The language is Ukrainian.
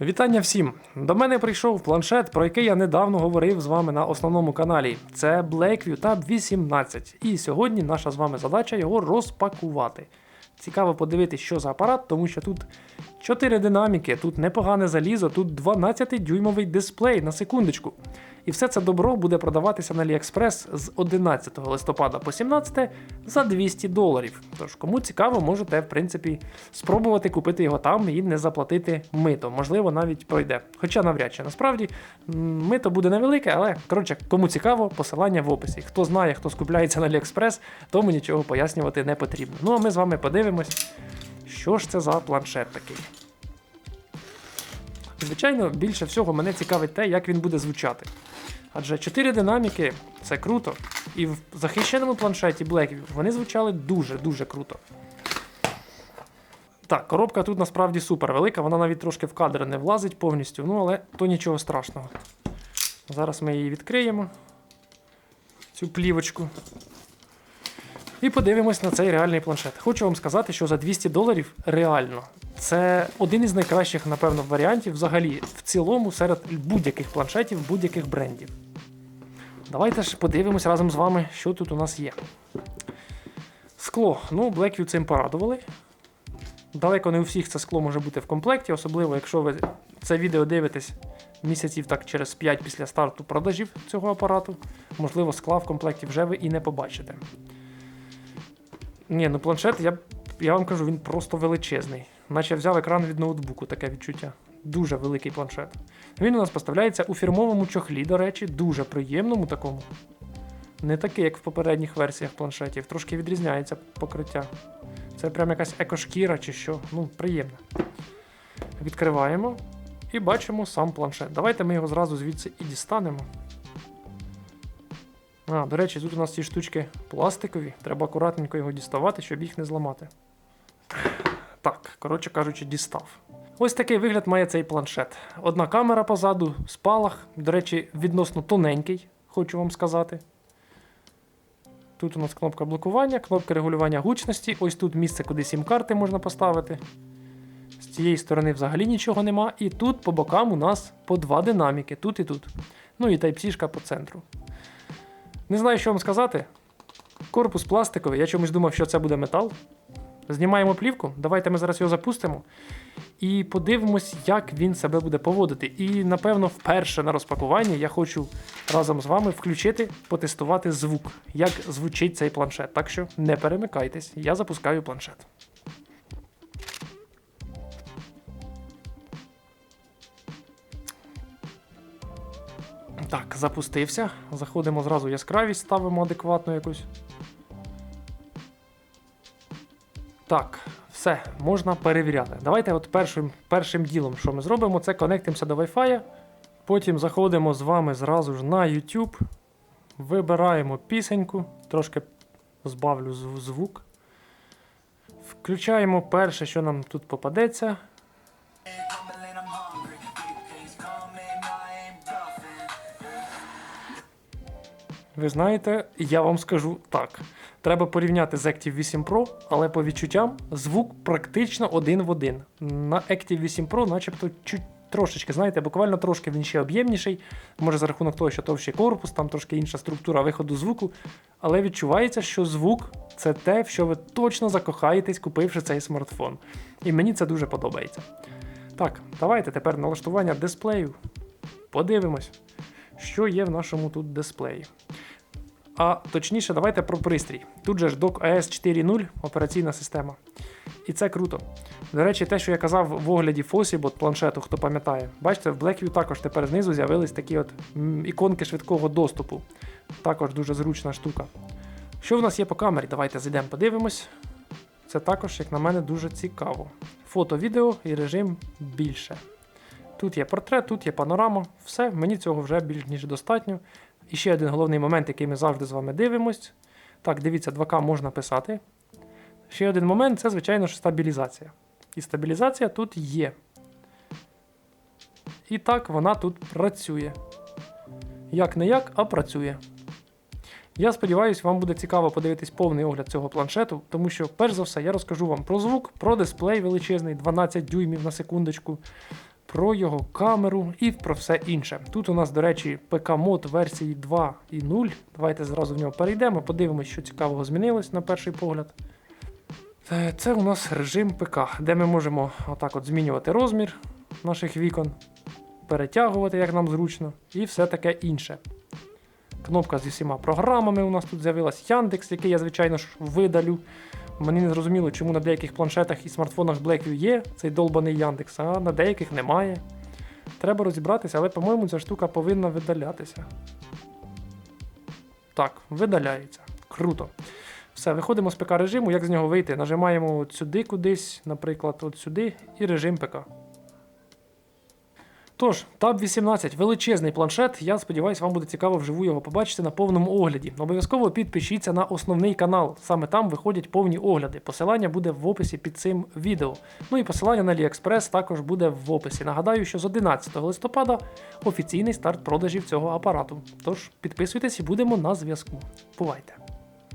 Вітання всім! До мене прийшов планшет, про який я недавно говорив з вами на основному каналі. Це Blackview Tab 18. І сьогодні наша з вами задача його розпакувати. Цікаво подивитися, що за апарат, тому що тут 4 динаміки, тут непогане залізо, тут 12-дюймовий дисплей на секундочку. І все це добро буде продаватися на AliExpress з 11 листопада по 17 за 200 доларів. Тож, кому цікаво, можете, в принципі, спробувати купити його там і не заплатити мито. Можливо, навіть пройде. Хоча навряд чи насправді мито буде невелике, але коротше, кому цікаво, посилання в описі. Хто знає, хто скупляється на AliExpress, тому нічого пояснювати не потрібно. Ну а ми з вами подивимось, що ж це за планшет такий. Звичайно, більше всього мене цікавить те, як він буде звучати. Адже 4 динаміки це круто. І в захищеному планшеті Blackview вони звучали дуже-дуже круто. Так, коробка тут насправді супер велика, вона навіть трошки в кадр не влазить повністю, ну але то нічого страшного. Зараз ми її відкриємо, цю плівочку. І подивимось на цей реальний планшет. Хочу вам сказати, що за 200 доларів реально. Це один із найкращих, напевно, варіантів взагалі в цілому серед будь-яких планшетів, будь-яких брендів. Давайте ж подивимось разом з вами, що тут у нас є. Скло. Ну, Blackview цим порадували. Далеко не у всіх це скло може бути в комплекті, особливо якщо ви це відео дивитесь місяців так через 5 після старту продажів цього апарату. Можливо, скла в комплекті вже ви і не побачите. Ні, ну планшет, я, я вам кажу, він просто величезний. Наче взяв екран від ноутбуку, таке відчуття. Дуже великий планшет. Він у нас поставляється у фірмовому чохлі, до речі, дуже приємному такому. Не такий, як в попередніх версіях планшетів, трошки відрізняється покриття. Це прям якась екошкіра чи що. Ну, приємно. Відкриваємо і бачимо сам планшет. Давайте ми його зразу звідси і дістанемо. А, до речі, тут у нас ці штучки пластикові. Треба акуратненько його діставати, щоб їх не зламати. Так, коротше кажучи, дістав. Ось такий вигляд має цей планшет. Одна камера позаду, спалах. До речі, відносно тоненький, хочу вам сказати. Тут у нас кнопка блокування, кнопка регулювання гучності. Ось тут місце, куди сім-карти можна поставити. З цієї сторони взагалі нічого нема. І тут по бокам у нас по два динаміки, тут і тут. Ну і Type-C по центру. Не знаю, що вам сказати. Корпус пластиковий, я чомусь думав, що це буде метал. Знімаємо плівку. Давайте ми зараз його запустимо і подивимось, як він себе буде поводити. І, напевно, вперше на розпакуванні я хочу разом з вами включити, потестувати звук, як звучить цей планшет. Так що не перемикайтесь, я запускаю планшет. Так, запустився. Заходимо зразу яскравість, ставимо адекватну якусь. Так, все, можна перевіряти. Давайте от першим, першим ділом, що ми зробимо, це конектимося до Wi-Fi. Потім заходимо з вами зразу ж на YouTube. Вибираємо пісеньку, трошки збавлю звук. Включаємо перше, що нам тут попадеться. Ви знаєте, я вам скажу так. Треба порівняти з Active 8 Pro, але по відчуттям звук практично один в один. На Active 8 Pro, начебто, чуть трошечки, знаєте, буквально трошки він ще об'ємніший. Може за рахунок того, що товщий корпус, там трошки інша структура виходу звуку. Але відчувається, що звук це те, в що ви точно закохаєтесь, купивши цей смартфон. І мені це дуже подобається. Так, давайте тепер налаштування дисплею. Подивимось, що є в нашому тут дисплеї. А точніше, давайте про пристрій. Тут же ж док AS 4.0 операційна система. І це круто. До речі, те, що я казав в огляді Fosibot планшету, хто пам'ятає, бачите, в Blackview також тепер знизу з'явились такі от іконки швидкого доступу. Також дуже зручна штука. Що в нас є по камері? Давайте зайдемо, подивимось. Це також, як на мене, дуже цікаво. Фото, відео і режим більше. Тут є портрет, тут є панорама. Все, мені цього вже більш ніж достатньо. І ще один головний момент, який ми завжди з вами дивимось. Так, дивіться, 2К можна писати. Ще один момент це, звичайно ж, стабілізація. І стабілізація тут є. І так вона тут працює. Як не як, а працює. Я сподіваюся, вам буде цікаво подивитись повний огляд цього планшету, тому що, перш за все, я розкажу вам про звук, про дисплей величезний, 12 дюймів на секундочку, про його камеру і про все інше. Тут у нас, до речі, ПК-мод версії 2.0. Давайте зразу в нього перейдемо, подивимось, що цікавого змінилось на перший погляд. Е, Це у нас режим ПК, де ми можемо отак от змінювати розмір наших вікон, перетягувати, як нам зручно, і все таке інше. Кнопка зі всіма програмами у нас тут з'явилась Яндекс, який я, звичайно ж, видалю. Мені не зрозуміло, чому на деяких планшетах і смартфонах Blackview є цей долбаний Яндекс, а на деяких немає. Треба розібратися, але, по-моєму, ця штука повинна видалятися. Так, видаляється. Круто. Все, виходимо з ПК режиму. Як з нього вийти? Нажимаємо от сюди кудись, наприклад, от сюди, і режим ПК. Тож, Tab 18 величезний планшет. Я сподіваюся, вам буде цікаво вживу його побачити на повному огляді. Обов'язково підпишіться на основний канал. Саме там виходять повні огляди. Посилання буде в описі під цим відео. Ну і посилання на AliExpress також буде в описі. Нагадаю, що з 11 листопада офіційний старт продажів цього апарату. Тож підписуйтесь і будемо на зв'язку. Бувайте!